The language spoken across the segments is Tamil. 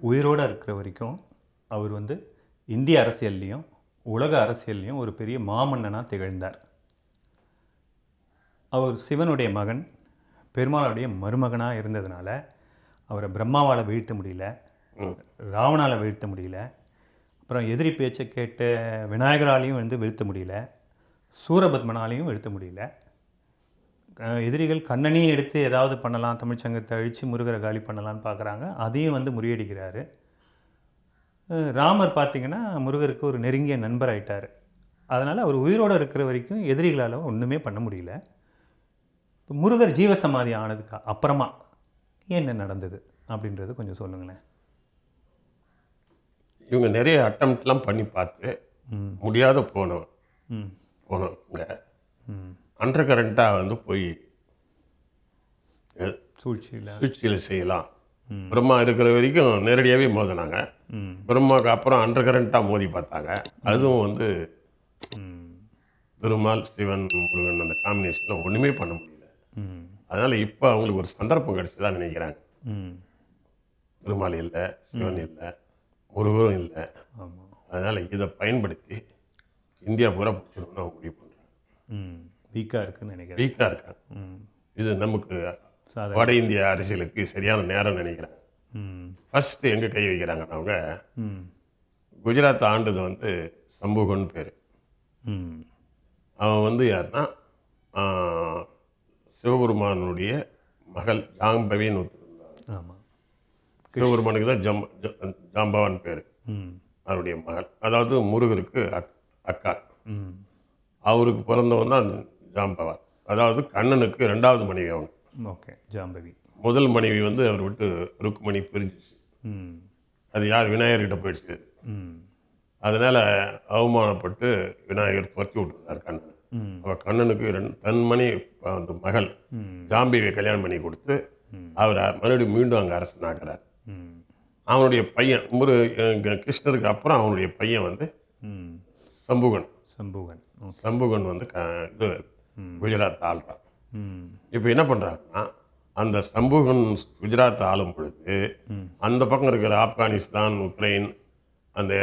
உயிரோடு இருக்கிற வரைக்கும் அவர் வந்து இந்திய அரசியல்லையும் உலக அரசியல்லையும் ஒரு பெரிய மாமன்னனாக திகழ்ந்தார். அவர் சிவனுடைய மகன் பெருமாளுடைய மருமகனாக இருந்ததுனால அவரை பிரம்மாவால் வீழ்த்த முடியல ராவணால் வீழ்த்த முடியல அப்புறம் எதிரி பேச்சை கேட்ட விநாயகராலையும் வந்து வீழ்த்த முடியல சூரபத்மனாலையும் வீழ்த்த முடியல எதிரிகள் கண்ணனையும் எடுத்து ஏதாவது பண்ணலாம் தமிழ்ச்சங்கத்தை அழித்து முருகரை காலி பண்ணலாம்னு பார்க்குறாங்க அதையும் வந்து முறியடிக்கிறாரு. ராமர் பார்த்தீங்கன்னா முருகருக்கு ஒரு நெருங்கிய நண்பர் ஆயிட்டார். அதனால் அவர் உயிரோடு இருக்கிற வரைக்கும் எதிரிகளால் ஒன்றுமே பண்ண முடியல. இப்ப முருகர் ஜீவசமாதி ஆனதுக்கு அப்புறமா என்ன நடந்தது அப்படின்றது கொஞ்சம் சொல்லுங்களேன். இவங்க நிறைய அட்டம்ப்ட்லாம் பண்ணி பார்த்து ம். முடியாத போனோம் போனவங்க. ம். அண்டர் கரண்ட்டாக வந்து போய் சூழ்ச்சியில். சுவிட்சில் செய்யலாம். பிரம்மா இருக்கிற வரைக்கும் நேரடியாகவே மோதினாங்க. பிரம்மாவுக்கு அப்புறம் அண்டர் கரண்ட்டாக மோதி பார்த்தாங்க. அதுவும் வந்து திருமால் சிவன் முருகன் அந்த காம்பினேஷனில் ஒன்றுமே பண்ண முடியல. அதனால் இப்போ அவங்களுக்கு ஒரு சந்தர்ப்பம் கிடைச்சதா நினைக்கிறாங்க திருமால் இல்லை சிவன் இல்லை முருகரும் இல்லை. அதனால் இதை பயன்படுத்தி இந்தியா பூரா பிடிச்சிடணும்னு அவங்க முடிவு பண்ணுறாங்க வீக்காக இருக்குன்னு நினைக்கிறேன். வீக்காக இருக்காங்க ம். இது நமக்கு வட இந்திய அரசியலுக்கு சரியான நேரம் நினைக்கிறேன். ஃபஸ்ட்டு எங்கே கை வைக்கிறாங்கன்னா அவங்க? குஜராத் ஆண்டது வந்து சம்பூகன் பேர். அவன் வந்து யாருன்னா சிவபெருமானுடைய மகள் ஜாம்பவின்னு ஒருத்தர் ஆமாம் சிவபெருமானுக்கு தான் ஜம் ஜாம்பவான் பேர். ம். அவருடைய மகள். அதாவது முருகருக்கு அக் அக்கா ம். அவருக்கு பிறந்தவன் தான் ஜாம்பவான் அதாவது கண்ணனுக்கு ரெண்டாவது மனைவி அவங்க ஓகே ஜாம்பவி முதல் மனைவி வந்து அவர் விட்டு ருக்குமணி பிரிஞ்சிச்சு. ம். அது யார்? விநாயகர்கிட்ட போயிடுச்சு. ம். அதனால் அவமானப்பட்டு விநாயகர் துரத்தி விட்டுருந்தார் கண்ணன். ம். அவள் கண்ணனுக்கு ரெண்டு தன் மணி அந்த மகள் ம். ஜாம்பியை கல்யாணம் பண்ணி கொடுத்து. அவர் மறுபடியும் மீண்டும் அங்கே அரசனாகிறார் ம். அவனுடைய பையன் இங்க கிருஷ்ணருக்கு அப்புறம் அவனுடைய பையன் வந்து சம்புகன். சம்புகன். சம்புகன் வந்து க இது குஜராத் ஆள்றான். இப்போ என்ன பண்ணுறாங்கன்னா அந்த சம்புகன் குஜராத் ஆளும் பொழுது அந்த பக்கம் இருக்கிற ஆப்கானிஸ்தான் உக்ரைன் அந்த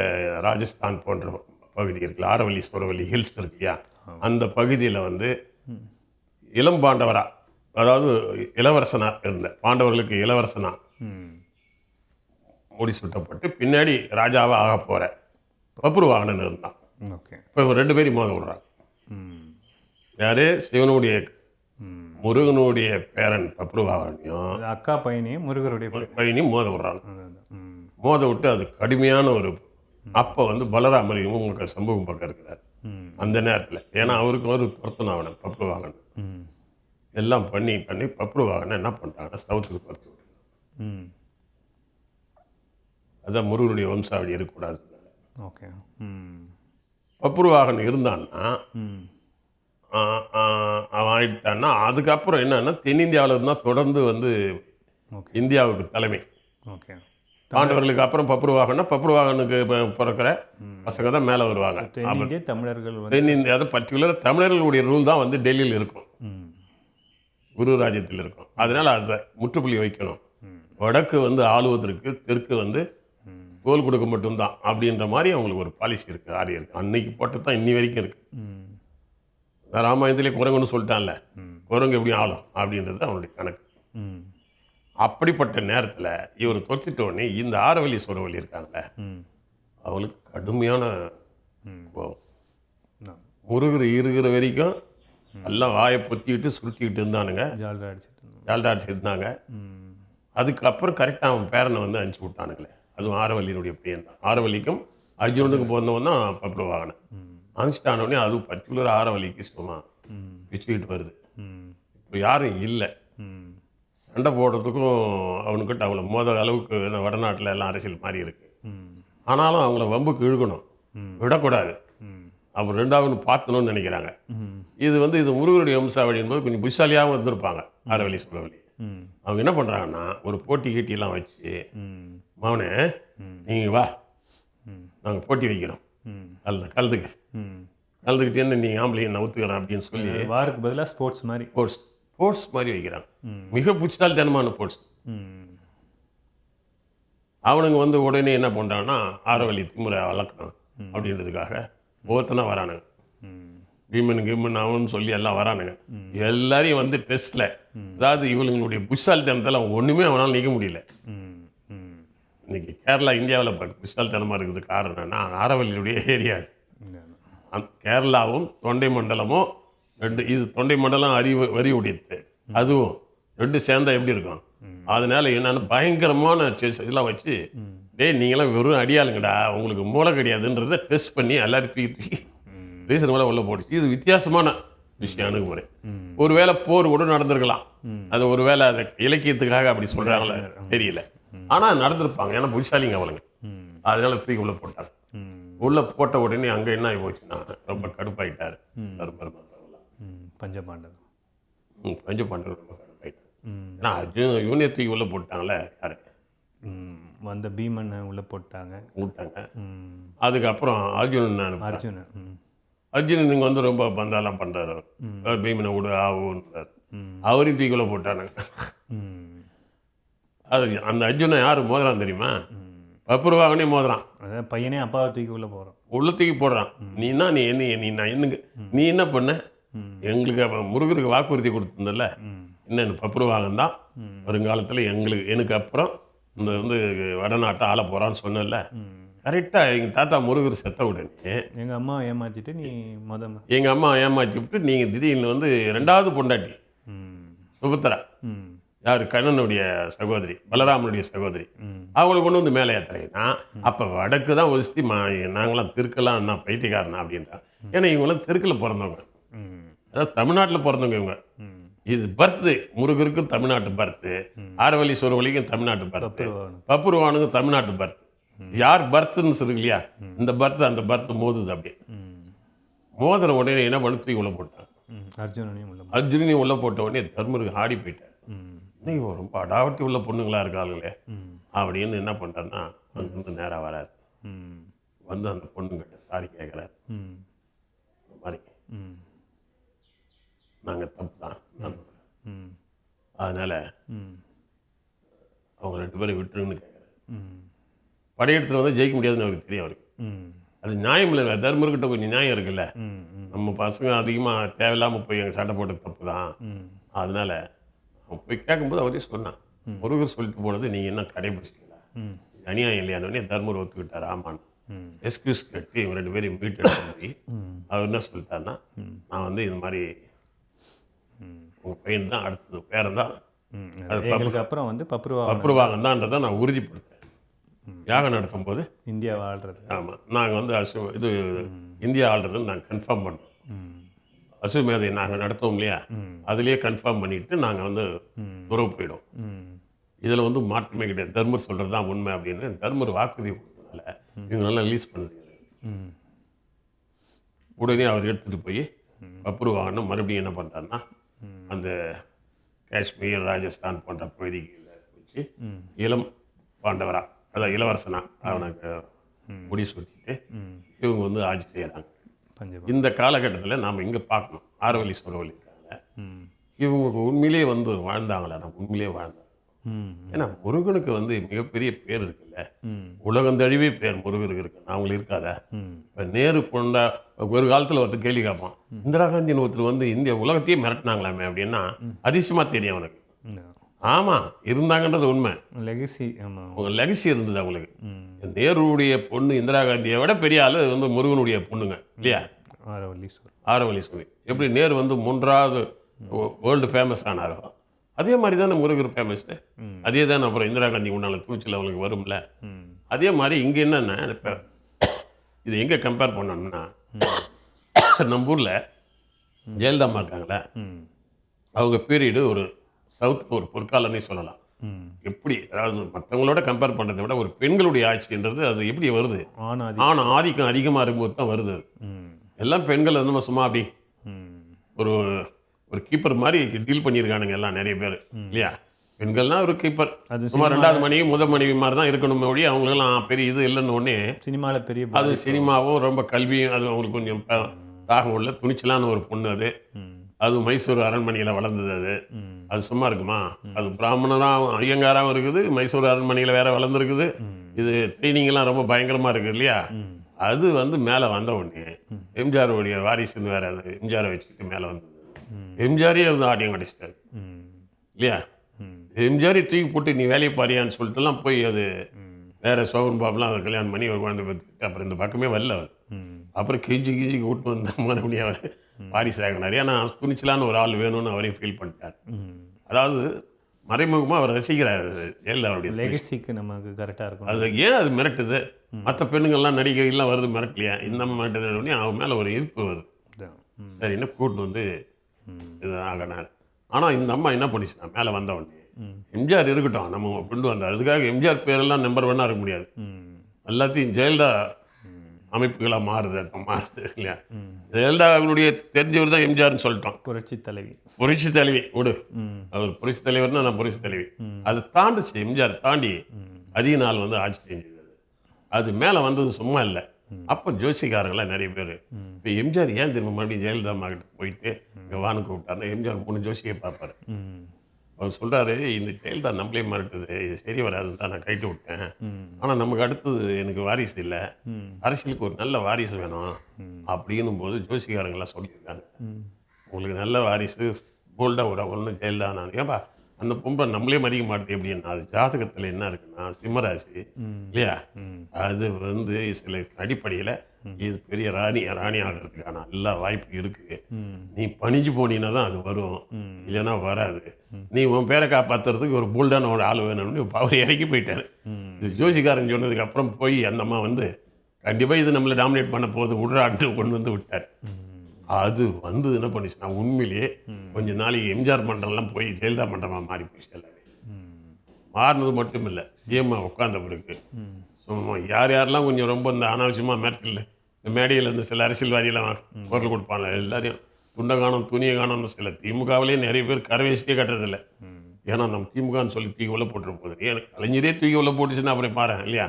ராஜஸ்தான் போன்ற பகுதி இருக்குல்ல ஆரவல்லி சோரவல்லி ஹில்ஸ் இருக்கு இல்லையா? அந்த பகுதியில் வந்து இளம் பாண்டவரா அதாவது இளவரசனா இருந்த பாண்டவர்களுக்கு இளவரசனா ம். முடிசூட்டப்பட்டு பின்னாடி ராஜாவா ஆக போற பப்ருவாகனன் இருந்தான். ஓகே. இப்போ ரெண்டு பேரும் மோத விடுறான் ம். யாரு? சிவனுடைய முருகனுடைய பேரன் பப்ருவாகனையும் அக்கா பையனையும் முருகருடைய பையன். பையனையும் மோத ம். மோத விட்டு அது கடுமையான ஒரு அப்போ வந்து பலராமர் இவங்க சம்பவம் பக்கம் இருக்கிறார் அந்த நேரத்தில். ஏன்னா அவருக்கு ஒரு துரத்தணும் அவனை பப்ருவாகன் எல்லாம் பண்ணி பண்ணி பப்ருவாகனை என்ன பண்ணிட்டாங்கன்னா சவுத்துக்கு துரத்தி ம். அதான் முருகனுடைய வம்சாவளி இருக்கக்கூடாது ஓகே. பப்ருவாகன் இருந்தான்னா ஆயிட்டான்னா அதுக்கப்புறம் என்னன்னா தென்னிந்தியாவில் இருந்தால் தொடர்ந்து வந்து இந்தியாவுக்கு தலைமை. ஓகே. பாண்டவர்களுக்கு அப்புறம் பப்ருவாகன்னா பப்ருவாகனுக்கு பிறக்கிற பசங்க தான் மேலே வருவாங்க. தென்னிந்திய தமிழர்கள் தென்னிந்தியா அது பர்டிகுலர் தமிழர்களுடைய ரூல் தான் வந்து டெல்லியில் இருக்கும். குரு ராஜ்யத்தில் இருக்கும். அதனால் அதை முற்றுப்புள்ளி வைக்கணும். வடக்கு வந்து ஆளுவதற்கு தெற்கு வந்து தோல் கொடுக்க மட்டும்தான் அப்படின்ற மாதிரி அவங்களுக்கு ஒரு பாலிசி இருக்குது ஆரியருக்கு அன்னைக்கு போட்டு தான் இன்னி வரைக்கும் இருக்குது ம் ராமாயணத்திலே குரங்குன்னு சொல்லிட்டான்ல. குரங்கு எப்படி ஆளும்? அப்படின்றது அவனுடைய கணக்கு. ம். அப்படிப்பட்ட நேரத்தில் இவர் தொலைச்சிட்ட உடனே இந்த ஆரவல்லி சுரவல்லி இருக்காங்களே ம். அவங்களுக்கு கடுமையான நான் முருகர் இருக்கிற வரைக்கும் எல்லாம் வாயை பொத்திக்கிட்டு சுருட்டிக்கிட்டு இருந்தானுங்க. ஜாலியாக அடிச்சிட்டு இருந்தாங்க. ம். அதுக்கப்புறம் கரெக்டாக அவன் பேரனை வந்து அனுப்பிச்சி விட்டானுங்களே. அதுவும் ஆரவல்லியினுடைய பையன் தான் ஆரவல்லிக்கும் அர்ஜுனனுக்கு பிறந்தவன் தான் பப்ரவாகனன் ம். அனுப்பிச்சிட்டானோடனே அதுவும் பர்டிகுலர் ஆரவல்லிக்கு சும்மா பிச்சுக்கிட்டு வருது. ம் இப்போ யாரும் இல்லை. ம் சண்டை போடுறதுக்கும் அவனுக்கிட்ட அவங்கள மோத அளவுக்கு வடநாட்டில் எல்லாம் அரசியல் மாறி இருக்கு. ஆனாலும் அவங்கள வம்புக்கு இழுக்கணும் ம். விடக்கூடாது. அவர் ரெண்டாவது பார்த்தணும்னு நினைக்கிறாங்க. இது வந்து இது முருகனுடைய வம்சாவளி என்பது கொஞ்சம் புஷாலியாகவும் இருந்திருப்பாங்க. ஆரவழி சுழவழி அவங்க என்ன பண்ணுறாங்கன்னா ஒரு போட்டி கீட்டியெல்லாம் வச்சு மவனே நீங்கள் வா. நாங்கள் போட்டி வைக்கிறோம். கலந்து கலந்துக்க. கலந்துக்கிட்டேன்னு நீ ஆம்பளையை நவுத்துக்கிறேன் அப்படின்னு சொல்லி வாருக்கு பதிலாக ஸ்போர்ட்ஸ் மாதிரி. ஸ்போர்ட்ஸ் ஸ்போர்ட்ஸ் மாதிரி வைக்கிறாங்க மிக புச்சித்தாலித்தனமான ஸ்போர்ட்ஸ் அவனுங்க வந்து உடனே என்ன பண்ணுறான்னா ஆரவழி திமுறை வளர்க்கணும் அப்படின்றதுக்காக ஒவ்வொருத்தனா வரானுங்க. பீமன் கிம்மன் அவன் சொல்லி எல்லாம் வரானுங்க. எல்லாரையும் வந்து டெஸ்ட்ல அதாவது இவங்களுடைய புஷாலித்தனத்தில் அவன் ஒன்றுமே அவனால் நிற்க முடியல. இன்னைக்கு கேரளா இந்தியாவில் புஷாலித்தனமாக இருக்குது காரணம் என்னன்னா ஆரவல்லியுடைய ஏரியா. அந்த கேரளாவும் தொண்டை மண்டலமும் ரெண்டு இது தொண்டை மண்டலம் அறி வரி உடையது அதுவும் ரெண்டு சேர்ந்தா எப்படி இருக்கும்? அதனால என்னன்னு பயங்கரமான இதெல்லாம் வச்சு டேய் நீங்களாம் வெறும் அடியாளுங்கடா உங்களுக்கு மூளை கிடையாதுன்றதை டெஸ்ட் பண்ணி எல்லாரும் தூக்கி ரீசன் மேலே உள்ள போடுச்சு இது வித்தியாசமான விஷயம் அணுகுமுறை. ஒருவேளை போர் கூட நடந்திருக்கலாம். அது ஒருவேளை அதை இலக்கியத்துக்காக அப்படி சொல்றாங்களே? தெரியல. ஆனா நடந்திருப்பாங்க. ஏன்னா புத்திசாலிங்க அவளுங்க. அதனால தூக்கி உள்ள போட்டாங்க. ம் உள்ள போட்ட உடனே அங்க என்ன ஆகி போச்சுன்னா ரொம்ப கடுப்பாயிட்டாரு. ம். பஞ்சபாண்டவர் ம், பஞ்சு பண்றது ரொம்ப கடுப்பாயிட்டாரு. ஏன்னா அர்ஜுன் யூனியர் தூக்கி உள்ள போட்டாங்களே யாரு? வந்த பீமனை உள்ளே போட்டாங்க. விட்டாங்க ம். அதுக்கப்புறம் அர்ஜுனன் நான் அர்ஜுனன் அர்ஜுனன் இங்க வந்து ரொம்ப பந்தாலாம் பண்றாரு அவர். பீமனை விடு ஆகுன்றார் அவரையும் தூக்கி உள்ள போட்டானுங்க. அது அந்த அர்ஜுனன் யாரு மோதுறான் தெரியுமா? பப்புருவாகனே மோதுறான். அதான் பையனே அப்பாவை தூக்கி உள்ளே போகிறோம் உள்ள தூக்கி போடுறான். நீனா நீ என்ன நீ நான் என்னங்க? நீ என்ன பண்ண? எங்களுக்கு முருகருக்கு வாக்குறுதி கொடுத்திருந்தல ம். என்னென்ன பப்புருவாகம் தான்? வருங்காலத்தில் எங்களுக்கு எனக்கு அப்புறம் இந்த வந்து வடநாட்டை ஆள போகிறான்னு சொன்னல கரெக்டாக எங்கள் தாத்தா முருகர் செத்த உடனே எங்கள் அம்மா ஏமாற்றிட்டு நீ மொத எங்கள் அம்மா ஏமாற்றி விட்டு நீங்கள் திடீர்னு வந்து ரெண்டாவது பொண்டாட்டி சுபத்ரா. யார்? கண்ணனுடைய சகோதரி பலராமனுடைய சகோதரி. அவங்களை கொண்டு வந்து மேலே ஏற்றுறீங்கன்னா அப்போ வடக்கு தான் ஒசித்தி மா நாங்களாம் திருக்கலாம் என்ன பைத்தியக்காரனா அப்படின்றான் ஏன்னா இவங்களாம் தெருக்கில் பிறந்தவங்க. அதாவது தமிழ்நாட்டில் பிறந்தவங்க இவங்க. இது பர்த்து முருகருக்கும் தமிழ்நாட்டு பர்த்து. ஆரவழி சுரவழிக்கும் தமிழ்நாட்டு பர்த்து. பப்புருவாகனம் பப்புருவானுக்கு தமிழ்நாட்டு பர்த் யார் பர்த்துன்னு சொல்லுங்க இல்லையா இந்த பர்த் அந்த பர்த் மோதுது அப்படியே. மோதின உடனே என்ன பண்ணு தூக்கி உள்ள போட்டான்? அர்ஜுனனையும் உள்ள அர்ஜுனனையும் உள்ள போட்ட உடனே தர்மருக்கு ஆடி போயிட்டார். இவன் ரொம்ப அடாவட்டி உள்ள பொண்ணுங்களா இருக்காங்களே ம். அப்படின்னு என்ன பண்றாருன்னா அங்கிருந்து நேரா வரார். ம். வந்து அந்த பொண்ணுங்கிட்ட சாரி கேட்குறாரு ம். இந்த மாதிரி. ம். நாங்கள் தப்பு தான் ம். அதனால அவங்க ரெண்டு பேரும் விட்டுருன்னு கேட்குறாரு ம். படையெடுத்துல வந்து ஜெயிக்க முடியாதுன்னு அவருக்கு தெரியும் அவருக்கு. ம். அது நியாயம் இல்லை தர்மர்கிட்ட கொஞ்சம் நியாயம் இருக்குல்ல. நம்ம பசங்க அதிகமாக தேவையில்லாமல் போய் எங்கள் சண்டை போட்டது தப்பு தான் அதனால போய் கேட்கும்போது அவரே சொன்னான் முருகர் சொல்லிட்டு போனது நீங்கள் என்ன இது அநியாயம் இல்லையானே தர்மர் ஒத்துக்கிட்டார் ஆமான்னு. எக்ஸ்கியூஸ் கேட்டு இவங்க ரெண்டு பேரும் மீட் போய் அவர் என்ன சொல்லிட்டாருன்னா நான் வந்து இது மாதிரி உங்கள் பையன் தான் அடுத்தது பேரன் தான். எங்களுக்கு அப்புறம் வந்து பப்புருவாகனம் அப்ரூவாங்க தான்றதை நான் உறுதிப்படுத்துறேன். யாகம் நடத்தும் போது இந்தியா வாழ்றது. ஆமாம் நாங்கள் வந்து அசு இது இந்தியா ஆள்றதுன்னு நாங்கள் கன்ஃபார்ம் பண்ணோம் அசுமேதை நாங்கள் நடத்துவோம் இல்லையா? அதுலேயே கன்ஃபார்ம் பண்ணிட்டு நாங்கள் வந்து துறவு போயிடும் இதில் வந்து மாற்றமே கிடையாது. தர்மர் சொல்கிறது தான் உண்மை அப்படின்னு தர்மர் வாக்குறுதி கொடுத்ததுனால இவங்களாம் ரிலீஸ் பண்ணுது. உடனே அவர் எடுத்துகிட்டு போய் அப்ரூவ் மறுபடியும் என்ன பண்ணுறாருன்னா அந்த காஷ்மீர் ராஜஸ்தான் போன்ற பகுதிகளில் வச்சு இளம் பாண்டவரா அதான் இளவரசனா அவனுக்கு முடி சுட்டிட்டு இவங்க வந்து ஆட்சி செய்கிறாங்க இந்த காலகட்டத்தில் நாம் இங்கே பார்க்கணும். இருக்காங்க ம் இவங்க உண்மையிலேயே வந்து வாழ்ந்தாங்களா? நம்ம உண்மையிலேயே வாழ்ந்தாங்க ஏன்னா முருகனுக்கு வந்து மிகப்பெரிய பேர் இருக்குல்ல. உலகந்தழுவே பேர் முருகருக்கு இருக்கு. அவங்களுக்கு இருக்காதா? இப்போ நேரு பொண்டா ஒரு காலத்தில் ஒருத்தர் கேள்வி கேட்பான். இந்திரா காந்தின்னு ஒருத்தர் வந்து இந்திய உலகத்தையே மிரட்டினாங்களாமே அப்படின்னா அதிசயமாக தெரியும் அவனுக்கு. ஆமாம் இருந்தாங்கன்றது உண்மை. லெகசி ஆமாம் அவங்க லெகசி இருந்தது அவங்களுக்கு. நேருடைய பொண்ணு இந்திரா காந்தியை விட பெரிய ஆள் வந்து முருகனுடைய பொண்ணுங்க இல்லையா? ஆரவல்லீஸ்வர் சொல்லி எப்படி நேரு வந்து மூன்றாவது வேர்ல்டு ஃபேமஸ் ஆனாரோ அதே மாதிரி தானே முருகர் ஃபேமஸ். அதே தானே அப்புறம் இந்திரா காந்தி உண்டான துணிச்சல் அவங்களுக்கு வரும்ல. அதே மாதிரி இங்கே என்னென்ன இப்போ இது எங்கே கம்பேர் பண்ணணும்னா நம்ம ஊரில் ஜெயலலிதா இருக்காங்களே. அவங்க பீரியடு ஒரு சவுத் ஒரு பொற்காலன்னே சொல்லலாம். ம். எப்படி? அதாவது மற்றவங்களோட கம்பேர் பண்ணுறதை விட ஒரு பெண்களுடைய ஆட்சின்றது அது எப்படி வருது? ஆண் ஆதிக்கம். அதிகமாக இருக்கும்போது தான் வருது எல்லாம் பெண்கள் நம்ம சும்மா அப்படி ம். ஒரு ஒரு கீப்பர் மாதிரி டீல் பண்ணியிருக்கானுங்க எல்லாம் நிறைய பேர் இல்லையா? பெண்கள்னா ஒரு கீப்பர் அது சும்மா ரெண்டாவது மனைவி முதல் மனைவி மாதிரி தான் இருக்கணும் ஒழி அவங்களுக்கெல்லாம் பெரிய இது இல்லைன்னு உடனே சினிமாவில் பெரிய அது சினிமாவும் ரொம்ப கல்வியும் அது அவங்களுக்கு கொஞ்சம் தாகம் உள்ள துணிச்சலான ஒரு பொண்ணு அது. அது மைசூர் அரண்மனையில் வளர்ந்தது அது. அது சும்மா இருக்குமா? அது பிராமணனாகவும் ஐயங்காராகவும் இருக்குது மைசூர் அரண்மனையில் வேற வளர்ந்துருக்குது. இது ட்ரைனிங்லாம் ரொம்ப பயங்கரமாக இருக்குது இல்லையா? அது வந்து மேலே வந்த உடனே எம்ஜிஆருடைய வாரிசுன்னு வேற அது எம்ஜிஆரை வச்சுக்கிட்டு மேலே வந்தது. எம்ஜிஆரே வந்து ஆடியம் கட்டிச்சிட்டாரு. ம். இல்லையா? எம்ஜிஆரே தூக்கி போட்டு நீ வேலையை பாரியான்னு சொல்லிட்டுலாம் போய் அது வேற சோகன் பாபுலாம் அவர் கல்யாணம் பண்ணி ஒரு குழந்தை பார்த்துக்கிட்டு அப்புறம் இந்த பக்கமே வரல அவர். அப்புறம் கெஞ்சி கெஞ்சி கூட்டு வந்த மறுபடியும் அவர். வாரிசு ஆகினார் ஏன்னா துணிச்சலான ஒரு ஆள் வேணும்னு அவரே ஃபீல் பண்ணிட்டார். அதாவது மறைமுகமாக அவர் ரசிக்கிறார் ஜெயலலிதாவுடைய லெகசிக்கு நமக்கு கரெக்டாக இருக்கும் அது ஏன் அது மிரட்டுது? மற்ற பெண்ணுங்கள்லாம் நடிகைகள்லாம் வருது மிரட்டலையா? இந்த மிரட்டுது உடனே அவன் மேலே ஒரு எதிர்ப்பு வருது. சரின்னு கூட்டு வந்து இது ஆகினார். ஆனால் இந்த அம்மா என்ன பண்ணிச்சுனா மேலே வந்த உடனே ம். எம்ஜிஆர் இருக்கட்டும் நம்ம கொண்டு வந்தார். அதுக்காக எம்ஜிஆர் பேரெல்லாம் நம்பர் ஒன்னாக இருக்க முடியாது. எல்லாத்தையும் ஜெயலலிதா அமைப்புகளாக மாறுது அது மாறுது இல்லையா? ம் ஜெயலலிதா அவனுடைய தெரிஞ்சவர் தான் எம்ஜிஆர்னு சொல்லிட்டோம் புரட்சி தலைவி. புரட்சி தலைவி விடு. அவர் புரட்சி தலைவர்னா நான் புரட்சி தலைவி. அது தாண்டுச்சு எம்ஜிஆர் தாண்டி அதிக நாள் வந்து ஆட்சி செஞ்சது. அது மேலே வந்தது சும்மா இல்லை. அப்போ ஜோசிக்காரங்களாம் நிறைய பேர். இப்போ எம்ஜிஆர் ஏன் திரும்ப மறுபடியும் ஜெயலலிதா அம்மா கிட்ட போயிட்டு இங்கே வான்னு கூப்பிட்டாருன்னா எம்ஜிஆர் மூணு ஜோசியை பார்ப்பாரு. அவர் சொல்றாரு இந்த ஜெயலலிதா நம்மளே மறுட்டுது இது சரி வராதுன்னு தான் நான் கைட்டு விட்டேன். ஆனால் நமக்கு அடுத்தது எனக்கு வாரிசு இல்லை. அரசியலுக்கு ஒரு நல்ல வாரிசு வேணும். அப்படின்னும் போது ஜோசிகாரங்களாம் சொல்லியிருக்காங்க. உங்களுக்கு நல்ல வாரிசு போல்டாக ஒரு ஒன்று ஜெயலலிதா நான். ஏன்பா அந்த பொம்பளை நம்மளே மதிக்க மாட்டேது எப்படின்னா அது ஜாதகத்தில் என்ன இருக்குன்னா சிம்மராசி இல்லையா? அது வந்து சில அடிப்படையில் இது பெரிய ராணி ராணி ஆகிறதுக்கான எல்லா வாய்ப்பு இருக்குது ம். நீ பணிஞ்சு போனீங்கன்னா தான் அது வரும். இல்லைன்னா வராது. நீ உன் பேரை காப்பாற்றுறதுக்கு ஒரு போல்டான ஒரு ஆள் வேணும்னு அவர் இறக்கி போயிட்டாரு. இது ஜோசிகாரன் சொன்னதுக்கு அப்புறம் போய் அந்த அம்மா வந்து கண்டிப்பாக இது நம்மளை டாமினேட் பண்ண போகுது விடுறான்ட்டு கொண்டு வந்து விட்டார். அது வந்து என்ன பண்ணிச்சுன்னா உண்மையிலேயே கொஞ்ச நாளைக்கு எம்ஜிஆர் மன்றம்லாம் போய் ஜெயலலிதா மன்றமாக மாறி போச்சு எல்லாமே. மாறினது மட்டும் இல்லை சிஎம்மா உட்காந்த பிறகு. சும்மா யார் யாரெல்லாம் கொஞ்சம் ரொம்ப இந்த அனாவசியமாக மிரட்டல் இந்த மேடையில் இருந்து சில அரசியல்வாதியெல்லாம் குரல் கொடுப்பாங்க. எல்லாரையும் துண்டை காணும் துணியை காணும்னு சில திமுகவிலேயே நிறைய பேர் கரவேசிட்டே கட்டுறதில்ல. ஏன்னா நம்ம திமுகன்னு சொல்லி தூக்கி உள்ள போட்டுற போகுது ஏன் கலைஞரே தூக்கி உள்ள போட்டுச்சுன்னா அப்புறம் பாரு இல்லையா?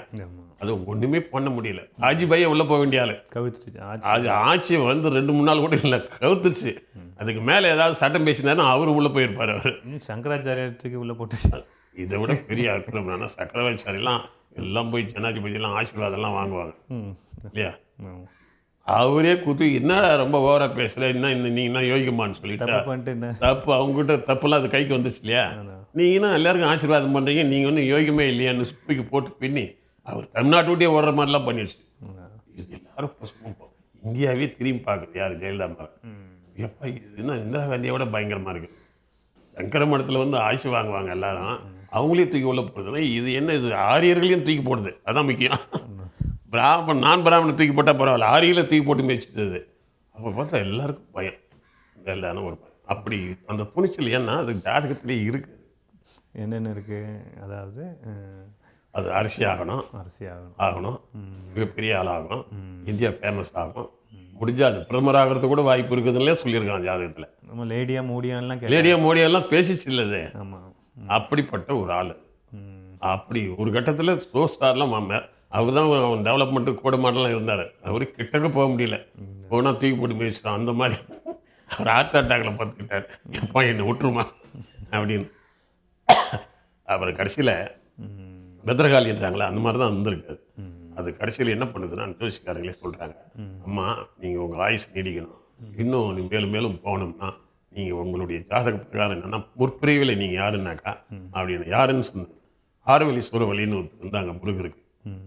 அது ஒன்றுமே பண்ண முடியல. ஆஜி பைய உள்ள போக வேண்டிய ஆளு. கவித்துருச்சு அது ஆட்சி வந்து ரெண்டு மூணு நாள் கூட இல்லை. கவுத்துருச்சு. அதுக்கு மேலே ஏதாவது சட்டம் பேசினாருன்னா அவரு உள்ளே போயிருப்பார் அவர். சங்கராச்சாரியத்துக்கு உள்ள போட்டுச்சு. இதை விட பெரிய ஆக்கிரமணம்னா சக்கரவர்த்திலாம் எல்லாம் போய் ஜனாதிபதியெல்லாம் ஆசீர்வாதம்லாம் வாங்குவாங்க. இல்லையா. அவரே குத்து என்னடா ரொம்ப ஓவராக பேசுகிற என்ன இந்த நீ என்ன யோகிக்கமான்னு சொல்லிட்டு? தப்பு அவங்ககிட்ட தப்புலாம் அது கைக்கு வந்துச்சு இல்லையா. நீங்கன்னா எல்லாருக்கும் ஆசீர்வாதம் பண்ணுறீங்க நீங்கள் ஒன்றும் யோகியமே இல்லையான்னு தூக்கி போட்டு பின்னி அவர் தமிழ்நாட்டு விட்டே ஓடுற மாதிரிலாம் பண்ணிடுச்சு. எல்லாரும் இந்தியாவே திரும்பி பார்க்குது. யார்? ஜெயலலிதா எப்பா இது என்ன இந்திரா காந்தியை விட பயங்கரமாக இருக்குது சங்கர மடத்தில் வந்து ஆட்சி வாங்குவாங்க எல்லாரும். அவங்களே தூக்கி உள்ள போடுறது இது என்ன இது? ஆரியர்களையும் தூக்கி போடுது. அதான் முக்கியம். பிராமணன் நான் பிராமணன் தூக்கி போட்டால் பரவாயில்ல. ஆரியர்களை தூக்கி போட்டு மேய்ச்சிட்டது. அப்போ பார்த்தா எல்லாருக்கும் பயம். ஜெயலலிதான ஒரு பயம். அப்படி அந்த துணிச்சல் ஏன்னா அது ஜாதகத்திலே இருக்குது என்னென்ன இருக்கு? அதாவது அது அரிசி ஆகணும். அரசி ஆகணும். ஆகணும் மிகப்பெரிய ஆள் ஆகணும் இந்தியா ஃபேமஸ் ஆகும். முடிஞ்சா அது பிரதமர் ஆகிறதுக்கு கூட வாய்ப்பு இருக்குதுன்னே சொல்லியிருக்காங்க ஜாதகத்தில். நம்ம லேடியா மூடியான்லாம் லேடியா மோடியெல்லாம் பேசிச்சு இல்லது ஆமாம் அப்படிப்பட்ட ஒரு ஆள். அப்படி ஒரு கட்டத்தில் ஸ்லோ ஸ்டார்லாம் மாம அவர் தான் அவன் டெவலப்மெண்ட்டு கூட மாடலாம் இருந்தார். அவர் கிட்டக்க போக முடியல. போனால் தூக்கி போட்டு பேசிட்டான். அந்த மாதிரி அவர் ஹார்ட் அட்டாக்ல பார்த்துக்கிட்டார். எப்பா என்னை விட்டுருமா? அப்படின்னு. அப்புறம் கடைசியில் பத்ரகாளின்றாங்களே அந்த மாதிரி தான் இருந்திருக்கு அது. கடைசியில் என்ன பண்ணுதுன்னா ஜோசிக்காரங்களே சொல்கிறாங்க அம்மா நீங்கள் உங்கள் ஆயுஸ் நீடிக்கணும். இன்னும் நீ மேலும் மேலும் போகணும்னா நீங்கள் உங்களுடைய ஜாதக பிரகாரம் என்னன்னா முற்பிரிவில் நீங்கள் யாருன்னாக்கா? அப்படின்னு யாருன்னு சொன்னாங்க. ஆறுவழி சுரவழின்னு ஒருத்தர் இருந்தாங்க முருகருக்கு. ம்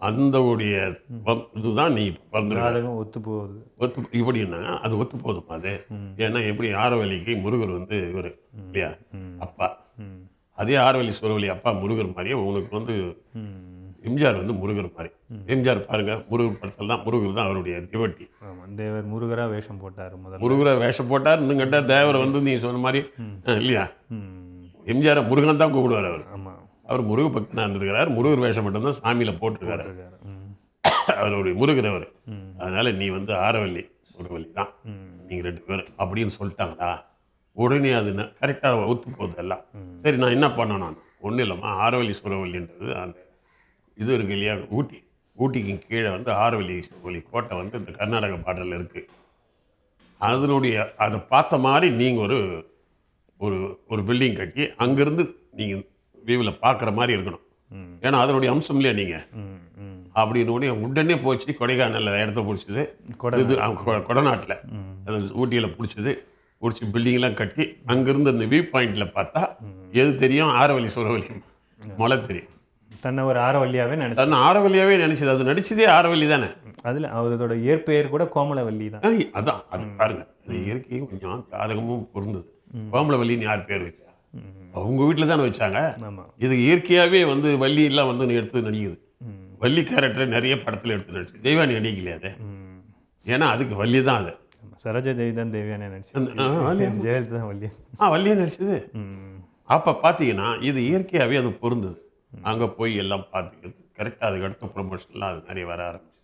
அந்த உடைய இதுதான் நீ ஜாதகம் ஒத்து போகுது. ஒத்து இப்படின்னா அது ஒத்து போதுமா அது. ஏன்னா எப்படி ஆரவழிக்கு முருகர் வந்து இவர் இல்லையா? அப்பா. அதே ஆரவழி சுரவழி அப்பா முருகர் மாதிரியே உனக்கு வந்து எம்ஜிஆர் வந்து முருகர் மாதிரி. எம்ஜிஆர் பாருங்க முருகர் படத்தில் தான் முருகர் தான் அவருடைய ஆமாம் தேவர் முருகரா வேஷம் போட்டார் முதல்ல. முருகரை வேஷம் போட்டார் இன்னும் கேட்டால் தேவர் வந்து நீ சொன்ன மாதிரி இல்லையா? எம்ஜிஆரை முருகன் தான் கூப்பிடுவார் அவர். ஆமாம் அவர் முருக பக்தனாக இருந்திருக்கிறார் முருகர் வேஷம் மட்டும்தான் சாமியில் போட்டிருக்காரு. அவருடைய முருகர் அவர். அதனால நீ வந்து ஆரவல்லி சுரவல்லி தான். நீங்கள் ரெண்டு பேரும் அப்படின்னு சொல்லிட்டாங்களா? உடனே அது கரெக்டாக ஒத்து போகுது எல்லாம். சரி நான் என்ன பண்ணணும் ஒன்றும் இல்லைம்மா ஆரவல்லி சுரவல்லின்றது அந்த இது இருக்கு இல்லையா? ஊட்டி. ஊட்டிக்கு கீழே வந்து ஆரவல்லி சுரவல்லி கோட்டை வந்து இந்த கர்நாடக பார்டரில் இருக்குது அதனுடைய அதை பார்த்த மாதிரி நீங்கள் ஒரு ஒரு ஒரு பில்டிங் கட்டி அங்கேருந்து நீங்கள் வியூவில் பார்க்குற மாதிரி இருக்கணும். ஏன்னா அதனுடைய அம்சம் இல்லையா நீங்கள் அப்படின்னு உடனே உடனே போச்சு கொடைக்கானலில் இடத்த பிடிச்சது. கொடை இது அவங்க கொ- கொடநாட்டில். அது ஊட்டியில் பிடிச்சது. பிடிச்சி பில்டிங்லாம் கட்டி அங்கேருந்து அந்த வியூ பாயிண்டில் பார்த்தா எது தெரியும்? ஆரவழி சுரவழி மலை தெரியும். தன்னை ஒரு ஆரவல்லியாவே நினைச்சு தன்னை ஆரவழியாவே நினச்சது. அது நடிச்சதே ஆரவழி தானே? அதுல அதோட இயற்பெயர் கூட கோமலவல்லி தான். அதான் அது பாருங்க. அது இயற்கையும் கொஞ்சம் ஜாதகமும் பொருந்தது. கோமலவல்லின்னு யார் பேர் வச்சா? அவங்க வீட்டில் தானே வச்சாங்க. இது இயற்கையாகவே வந்து வள்ளி எல்லாம் வந்து எடுத்து நடிக்குது. வள்ளி கேரக்டர் நிறைய படத்தில் எடுத்து நடிச்சு தெய்வானி நடிக்கலையா அது? ஏன்னா அதுக்கு வள்ளி தான் அது. சரோஜா தேவி தான் தேவியான வள்ளி. ஜெயலலிதா தான் வள்ளி ஆ வள்ளியே நடிச்சது அப்போ பார்த்தீங்கன்னா இது இயற்கையாகவே அது பொருந்தது. அங்கே போய் எல்லாம் பார்த்துக்கிறது கரெக்டாக அதுக்கு அடுத்த ப்ரொமோஷன்லாம் அது நிறைய வர ஆரம்பிச்சு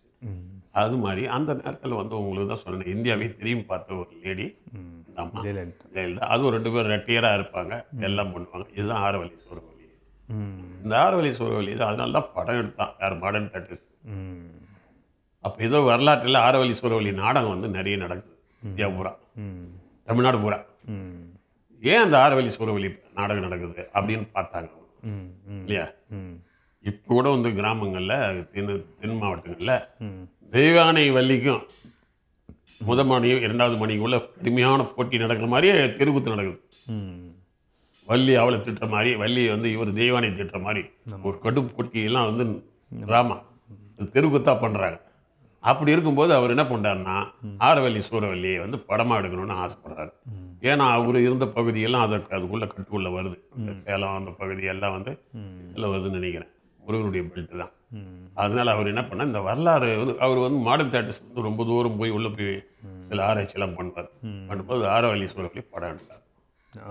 அது மாதிரி அந்த நேரத்தில் வந்து உங்களுக்கு தான் சொன்னேன் இந்தியாவே திரும்பி பார்த்த ஒரு லேடி ஜெயலலிதா. ஜெயலலிதா. அதுவும் ரெண்டு பேரும் ரெட்டையராக இருப்பாங்க. எல்லாம் பண்ணுவாங்க. இதுதான் ஆரவழி சூரவழி ம். இந்த ஆரவழி சூரவழி இது அதனால தான் படம் எடுத்தான். யார்? மாடர்ன் தேட்டர்ஸ் அப்போ ஏதோ வரலாற்றில் ஆரவழி சூரவழி நாடகம் வந்து நிறைய நடக்குது. இந்தியா பூரா? தமிழ்நாடு பூரா. ஏன் அந்த ஆரவழி சூரவழி நாடகம் நடக்குது அப்படின்னு பார்த்தாங்க. இல்லையா? இப்போ கூட வந்து கிராமங்களில் தென் தென் மாவட்டங்களில் தெய்வானை வள்ளிக்கும் முத மணியும் இரண்டாவது மணிக்குள்ள கடுமையான போட்டி நடக்கிற மாதிரியே தெருக்கூத்து நடக்குது. ம். வள்ளி அவளை திட்டுற மாதிரி வள்ளி வந்து இவர் தெய்வானை திட்டுற மாதிரி ஒரு கடும் போட்டியெல்லாம் வந்து ட்ராமா தெருக்கூத்தா பண்ணுறாங்க அப்படி இருக்கும்போது அவர் என்ன பண்ணுறாருன்னா ஆரவல்லி சூரவல்லியை வந்து படமாக எடுக்கணும்னு ஆசைப்படுறாரு. ஏன்னா அவர் இருந்த பகுதியெல்லாம் அதை அதுக்குள்ளே கட்டுக்குள்ளே வருது. சேலம் அந்த பகுதி எல்லாம் வந்து இதில் வருதுன்னு நினைக்கிறேன். முருகனுடைய பெல்ட் தான். அதனால அவர் என்ன பண்ண இந்த வரலாறு வந்து அவர் வந்து மாடர்ன் தேட்டர்ஸ் வந்து ரொம்ப தூரம் போய் உள்ளே போய் சில ஆராய்ச்சியெல்லாம் பண்ணுவார். பண்ணும்போது ஆரவல்லி சூரவல்லி படம் எடுத்தார்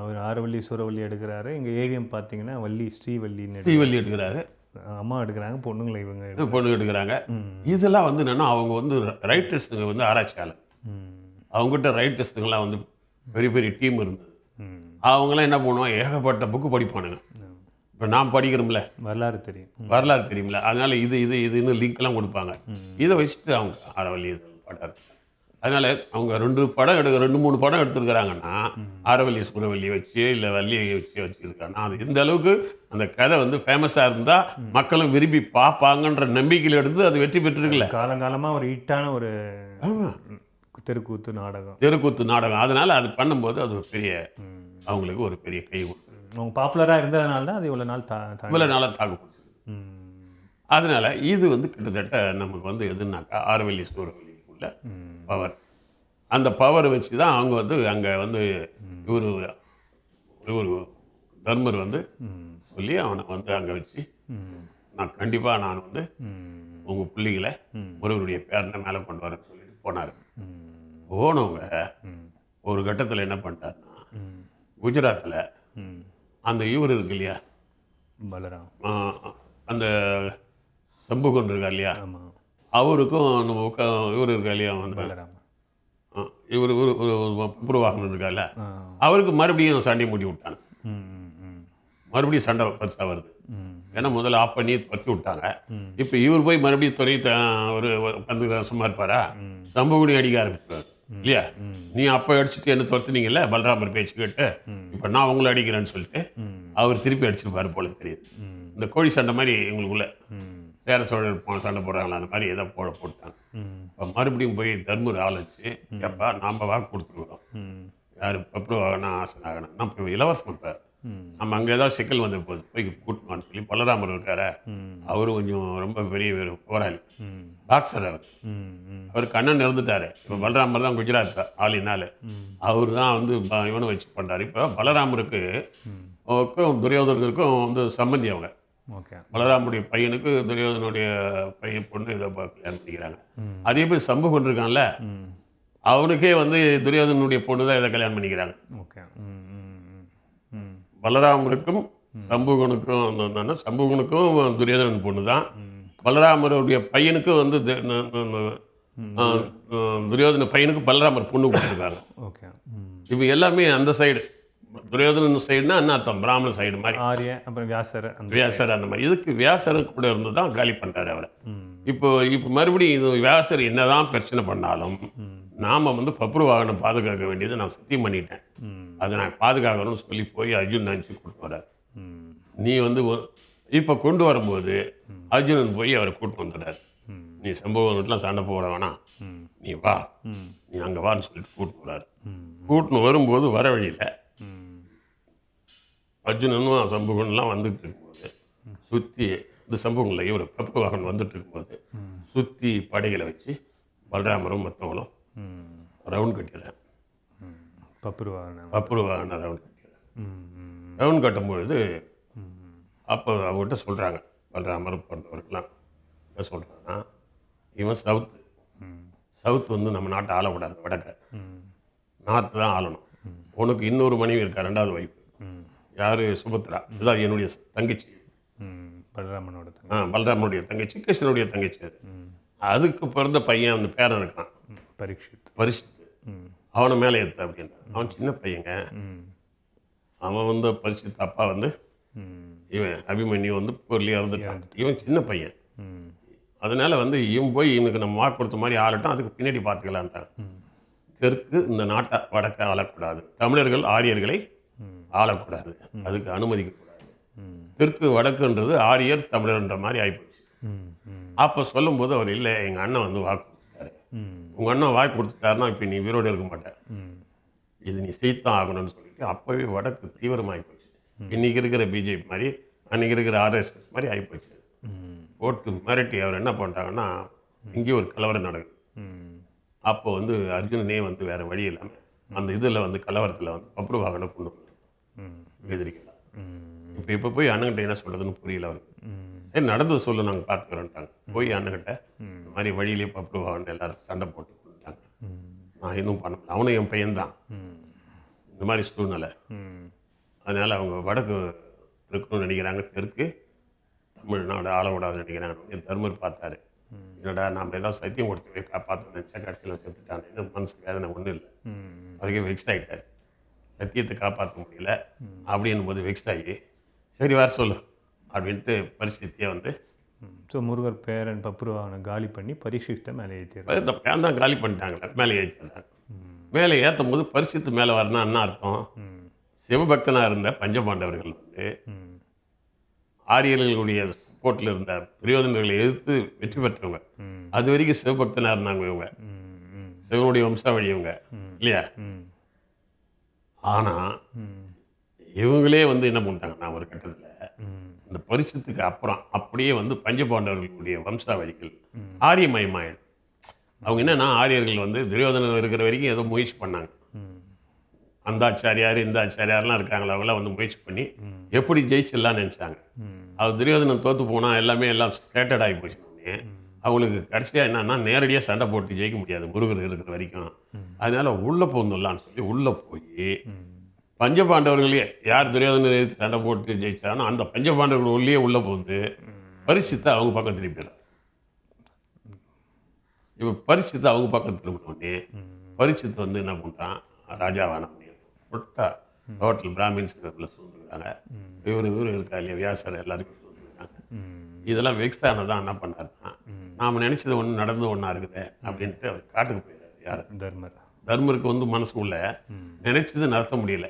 அவர் ஆரவள்ளி சூரவள்ளி எடுக்கிறாரு. இங்க ஏவிஎம் பார்த்தீங்கன்னா வள்ளி ஸ்ரீவல்லின்னு ஸ்ரீவல்லி எடுக்கிறாரு. அம்மா எடுக்கிறாங்க பொண்ணுங்களை இவங்க எடு- பொண்ணு எடுக்கிறாங்க. இதெல்லாம் வந்து என்னன்னா அவங்க வந்து ரைட்டர்ஸுங்க வந்து ஆராய்ச்சியாளர். ம். அவங்ககிட்ட ரைட்டர்ஸுங்கெல்லாம் வந்து பெரிய பெரிய டீம் இருந்தது. ம். அவங்களாம் என்ன பண்ணுவாங்க ஏகப்பட்ட புக்கு படிப்பானுங்க. இப்போ நான் படிக்கிறோம்ல. வரலாறு தெரியும். வரலாறு தெரியுமில்ல அதனால இது இது இதுன்னு லிங்க்லாம் கொடுப்பாங்க. இதை வச்சுட்டு அவங்க படம் எடுத்தாங்க. அதனால அவங்க ரெண்டு படம் எடுக்க ரெண்டு மூணு படம் எடுத்துருக்கிறாங்கன்னா ஆரவல்லி சூரவல்லி வச்சு இல்லை வள்ளியை வச்சு வச்சுருக்காங்கன்னா அது இந்த அளவுக்கு அந்த கதை வந்து ஃபேமஸாக இருந்தால் மக்களும் விரும்பி பார்ப்பாங்கன்ற நம்பிக்கையில் எடுத்து அது வெற்றி பெற்றிருக்குல்ல காலங்காலமா ஒரு ஹிட்டான ஒரு தெருக்கூத்து நாடகம். தெருக்கூத்து நாடகம். அதனால அது பண்ணும்போது அது ஒரு பெரிய. அவங்களுக்கு ஒரு பெரிய கை கொடுத்து அவங்க பாப்புலரா இருந்ததுனால தான் அது இவ்வளவு நாள் தா இவ்வளோ நாளாக தாக்கு பிடிச்சது. அதனால இது வந்து கிட்டத்தட்ட நமக்கு வந்து எதுனாக்கா ஆரவல்லி சூரவல்லிக்குள்ள பவர் அந்த பவர் வச்சு தான் அவங்க வந்து அங்கே வந்து இவர் இவர் தர்மர் வந்து சொல்லி அவனை வந்து அங்கே வச்சு நான் கண்டிப்பாக நான் வந்து உங்கள் பிள்ளைகளை. ஒருவருடைய பேரனை மேலே கொண்டு வரேன்னு சொல்லிட்டு போனார். போனவங்க ஒரு கட்டத்தில் என்ன பண்ணிட்டாருன்னா குஜராத்தில் அந்த இவர் இருக்கு இல்லையா? பலராம். அந்த சம்புகன் இருக்கா இல்லையா? அவருக்கும் நம்ம உக்க- இவர் இருக்கா இல்லையா வந்து இவர் பிப்ரவாகன் இருக்கார்ல? ஆ. அவருக்கு மறுபடியும் சண்டை மூடி விட்டாங்க. மறுபடியும் சண்டை பெருசாக வருது. ம். ஏன்னா முதல்ல ஆஃப் பண்ணி துரத்தி விட்டாங்க. இப்போ இவர் போய் மறுபடியும் துறை ஒரு பந்து சும்மா இருப்பாரா. சம்பவனி அடிக்க ஆரம்பிச்சிருவார். இல்லையா. நீ அப்போ அடிச்சுட்டு என்ன துரத்துனீங்கல்ல? பலராமர் பேச்சு கேட்டு. இப்போ நான் உங்களை அடிக்கிறேன்னு சொல்லிட்டு அவர் திருப்பி அடிச்சிருப்பாரு போல தெரியுது. இந்த கோழி சண்டை மாதிரி எங்களுக்குள்ள சேர சோழர் போன சண்டை போடுறாங்களா அந்த மாதிரி ஏதோ போட போட்டாங்க. இப்போ மறுபடியும் போய் தர்மர் ஆலோசிச்சு எப்பா நாம் வாக்கு கொடுத்துருக்குறோம். யார் பப்ரவாகனா ஆசனாகனா நம்ம இப்போ இளவரசன் இப்போ நம்ம அங்கே ஏதாவது சிக்கல் வந்து போகுது போய் கூட்டணும்னு சொல்லி பலராமர் இருக்காரு. அவரு கொஞ்சம் ரொம்ப பெரிய போராளி. பாக்ஸர் அவர். அவர் கண்ணன் இருந்துட்டாரு இப்போ பலராமர் தான் குஜராத் ஆளினால. அவர் தான் வந்து ப- இவனை வச்சு பண்ணுறாரு இப்போ பலராமருக்கு துரியோதனருக்கும் வந்து சம்பந்தி அவங்க. ஓகே. பலராமுடைய பையனுக்கு துரியோதனுடைய பையன் பொண்ணு இதை கல்யாணம் பண்ணிக்கிறாங்க. அதே மாதிரி சம்பவம் இருக்கான்ல அவனுக்கே வந்து துரியோதனுடைய பொண்ணு தான் இதை கல்யாணம் பண்ணிக்கிறாங்க. ஓகே. பலராமருக்கும் சம்புகனுக்கும் என்னன்னா சம்புகனுக்கும் துரியோதனன் பொண்ணு தான். பலராமருடைய பையனுக்கும் வந்து துரியோதன பையனுக்கு பலராமர் பொண்ணு கொடுத்துருக்காங்க. ஓகே. இப்போ எல்லாமே அந்த சைடு துரியோதனன் சைடுனா என்ன அர்த்தம்? பிராமண சைடு மாதிரி. ஆரிய அப்புறம் வியாசர் அந்த வியாசர் அந்த மாதிரி. இதுக்கு வியாசர் கூட இருந்து தான் காலி பண்ணுறாரு அவரை. இப்போ இப்போ மறுபடியும் இது வியாசர் என்னதான் பிரச்சனை பண்ணாலும் நாம் வந்து பப்ரு வாகனம் பாதுகாக்க வேண்டியதை நான் சத்தியம் பண்ணிட்டேன். அதை நான் பாதுகாக்கணும்னு சொல்லி போய் அர்ஜுன் நினச்சி கூட்டு வரார் ம். நீ வந்து இப்போ கொண்டு வரும்போது அர்ஜுனன் போய் அவரை கூட்டு வந்துடுறார். நீ சம்பவம்லாம் சண்டை போட வேணாம். நீ வா. நீ அங்கே வான்னு சொல்லிட்டு கூட்டு போகிறார் கூட்டின்னு வரும்போது வர வழியில் அர்ஜுனனும் சம்பவம்லாம் வந்துட்டு இருக்கும்போது சுற்றி இந்த சம்பவங்களில் இவர் பப்ருவாகன் வந்துட்டு இருக்கும்போது சுற்றி படைகளை வச்சு பலராமரும் மற்றவங்களும் ரவுண்ட் கட்டிடுறேன் ம் பப்புருவான பப்ருவாகனை ரவுண்ட் கட்டிடுறேன் ரவுண்ட் கட்டும்பொழுது அப்போ அவங்ககிட்ட சொல்கிறாங்க பலராமர் போன்றவர்கள்லாம் என்ன சொல்கிறாங்கன்னா இவன் சவுத்து. சவுத் வந்து நம்ம நாட்டை ஆளக்கூடாது வடக்க. நார்த்து தான் ஆளணும். உனக்கு இன்னொரு மனைவி இருக்கா ரெண்டாவது வைஃப் ம் யார் சுபத்ரா இதுதான் என்னுடைய தங்கச்சி. பலராமனோட ஆ பலராமனுடைய தங்கச்சி கிருஷ்ணனுடைய தங்கச்சி. அதுக்கு பிறந்த பையன் அந்த பேரன் இருக்கான். பரீட்சித். பரிசுத்து ம். அவனை மேலே ஏற்ற அப்படின்னா அவன் சின்ன பையங்க. அவன் வந்து பரிசுத்து அப்பா வந்து இவன் அபிமன்யு வந்து பொருளியாக இருந்துட்டான். இவன் சின்ன பையன். அதனால வந்து இவன் போய் இவனுக்கு நம்ம வாக்கு கொடுத்த மாதிரி ஆளட்டும் அதுக்கு பின்னாடி பார்த்துக்கலான்ட்டான் தெற்கு இந்த நாட்டை வடக்க ஆளக்கூடாது. தமிழர்கள் ஆரியர்களை ஆளக்கூடாது. அதுக்கு அனுமதிக்கக்கூடாது. தெற்கு வடக்குன்றது ஆரியர் தமிழர்ன்ற மாதிரி ஆகிப்போச்சு அப்போ சொல்லும்போது அவர் இல்லை எங்கள் அண்ணன் வந்து வாக்கு கொடுத்துட்டாரு. ம். உங்கள் அண்ணன் வாக்கு கொடுத்துட்டாருன்னா இப்போ நீ உயிரோடு இருக்க மாட்டேன். இது நீ செய்தான் ஆகணும்னு சொல்லிட்டு அப்போவே வடக்கு தீவிரமாகி போச்சு இன்னைக்கு இருக்கிற பிஜேபி மாதிரி அன்னைக்கு இருக்கிற ஆர்எஸ்எஸ் மாதிரி ஆகிப்போச்சு போட்டு மிரட்டி அவர் என்ன பண்ணுறாங்கன்னா இங்கேயும் ஒரு கலவரம் நடக்குது. அப்போ வந்து அர்ஜுனனே வந்து வேறு வழி இல்லாமல் அந்த இதில் வந்து கலவரத்தில் வந்து பப்ரு வாகனை கொண்டு ம். இப்போ இப்போ போய் அண்ணன்கிட்ட என்ன சொல்கிறதுன்னு புரியல அவருக்கு. சரி நடந்தது சொல்லு நாங்கள் பார்த்துக்கிறோன்ட்டாங்க. போய் அண்ணன்கிட்ட. இந்த மாதிரி வழியிலே பப்ரு வாகன் எல்லாரும் சண்டை போட்டு கொண்டுட்டாங்க ம். நான் இன்னும் பண்ண முடியல. அவனும் என் பையன்தான். இந்த மாதிரி சூழ்நிலை. அதனால் அவங்க வடக்கு இருக்கணும்னு நினைக்கிறாங்க. தெற்கு தமிழ்நாடு ஆள விடாதுன்னு நினைக்கிறாங்க. என் தர்மர் பார்த்தாரு. என்னடா நாம் ஏதாவது சத்தியம் கொடுத்து காப்பாற்ற நினச்சா கடைசியில் செத்துட்டானேன்னு மனசுக்கு வேதனை ஒன்றும் இல்லை. அவருக்கே வெக்ஸ் ஆகிட்டார் சத்தியத்தை காப்பாற்ற முடியல. அப்படின்னும் போது வெக்ஸ் ஆகி சரி வர சொல்லு அப்படின்ட்டு பரிசுத்தியை வந்து ஸோ முருகர் பேரன் பப்புருவானை காலி பண்ணி பரீட்சித்தை மேலே ஏற்றிடுறாரு இந்த பேன் தான் காலி பண்ணிட்டாங்களே மேலே ஏற்றிட்டாங்க மேலே ஏற்றும் போது பரிசுத்து மேலே வரணும் என்ன அர்த்தம்? சிவபக்தனாக இருந்த பஞ்சபாண்டவர்கள் வந்து ஆரியர்களுடைய சப்போர்ட்டில் இருந்த பிரயோஜனங்களை எதிர்த்து வெற்றி பெற்றவங்க. அது வரைக்கும் சிவபக்தனாக இருந்தாங்க இவங்க சிவனுடைய வம்சாவழி இவங்க இல்லையா? ஆனால் இவங்களே வந்து என்ன பண்ணிட்டாங்கன்னா ஒரு கட்டத்தில் இந்த பரிசுத்துக்கு அப்புறம் அப்படியே வந்து பஞ்சபாண்டவர்களுடைய வம்சாவழிகள் ஆரியமயமாயிடும் அவங்க என்னன்னா ஆரியர்கள் வந்து துரியோதனன் இருக்கிற வரைக்கும் ஏதோ முயற்சி பண்ணாங்க. அந்த ஆச்சாரியார் இந்த ஆச்சாரியார்லாம் இருக்காங்களா அவங்களாம் வந்து முயற்சி பண்ணி எப்படி ஜெயிச்சிடலாம்னு நினச்சாங்க. அவர் துரியோதனன் தோற்று போனால் எல்லாமே எல்லாம் ஸ்கேட்டட் ஆகி போச்சு. உடனே அவங்களுக்கு கடைசியாக என்னன்னா நேரடியாக சண்டை போட்டு ஜெயிக்க முடியாது. முருகர் இருக்கிற வரைக்கும். அதனால உள்ளே போந்துடலான்னு சொல்லி உள்ளே போய் பஞ்சபாண்டவர்களே யார் துரியோதனர் எதிர்த்து சண்டை போட்டு ஜெயிச்சானோ அந்த பஞ்சபாண்டவர்கள் உள்ளே உள்ளே போந்து பரிசுத்தை அவங்க பக்கம் திருப்பிடுறாங்க இப்போ பரிசுத்தை அவங்க பக்கம் திரும்பினோடனே பரிசுத்து வந்து என்ன பண்ணுறான் ராஜாவான விட்டா ஹோட்டல் பிராமின்ஸ் கிளப்பில் சூழ்ந்துக்கிறாங்க. இவர் இவர் இருக்கா இல்லையா? வியாசர் எல்லாருக்கும் சூழ்ந்துக்கிறாங்க. இதெல்லாம் வெக்ஸ் ஆனதான் என்ன பண்ணாருன்னா நாம் நினச்சது ஒன்று நடந்து ஒன்றா இருக்குது அப்படின்ட்டு அவர் காட்டுக்கு போயிடுறாரு யார்? தர்மர். தர்மருக்கு வந்து மனசுக்குள்ள நினைச்சது நடத்த முடியல.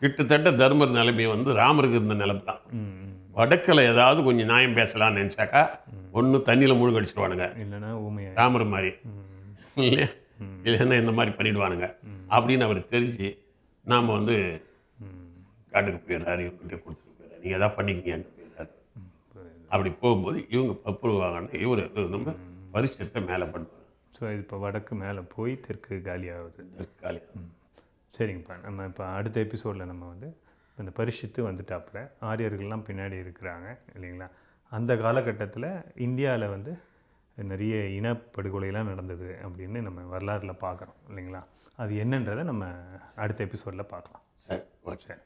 கிட்டத்தட்ட தர்மர் நிலைமை வந்து ராமருக்கு இருந்த நிலைமை தான். வடக்கில் ஏதாவது கொஞ்சம் நியாயம் பேசலாம்னு நினச்சாக்கா ஒன்று தண்ணியில் மூழ்கடிச்சிடுவானுங்க இல்லைன்னா ஊமையா. ராமர் மாதிரி. இல்லையா? இல்லைன்னா இந்த மாதிரி பண்ணிடுவானுங்க அப்படின்னு அவர் தெரிஞ்சு நாம் வந்து காட்டுக்கு போயிடுறாரு இவங்ககிட்ட கொடுத்துட்டு போயிடுறாரு. நீங்கள் எதாவது புரியுது அப்படி போகும்போது இவங்க பப்புருவாங்கன்னு இவர் நம்ம பரிசத்தை மேலே பண்ணுவார் ஸோ இது இப்போ வடக்கு மேலே போய் தெற்கு காலி ஆகுது தற்காலிகம் சரிங்கப்பா. நம்ம இப்போ அடுத்த எபிசோடில் நம்ம வந்து இந்த பரிசுத்து வந்துட்டாப்புல. ஆரியர்கள்லாம் பின்னாடி இருக்கிறாங்க இல்லைங்களா? அந்த காலகட்டத்தில் இந்தியாவில் வந்து நிறைய இனப்படுகொலைலாம் நடந்தது அப்படின்னு நம்ம வரலாறில் பார்க்குறோம் இல்லைங்களா? அது என்னன்றதை நம்ம அடுத்த எபிசோடில் பார்க்கலாம் சரி ஓகே. சரி.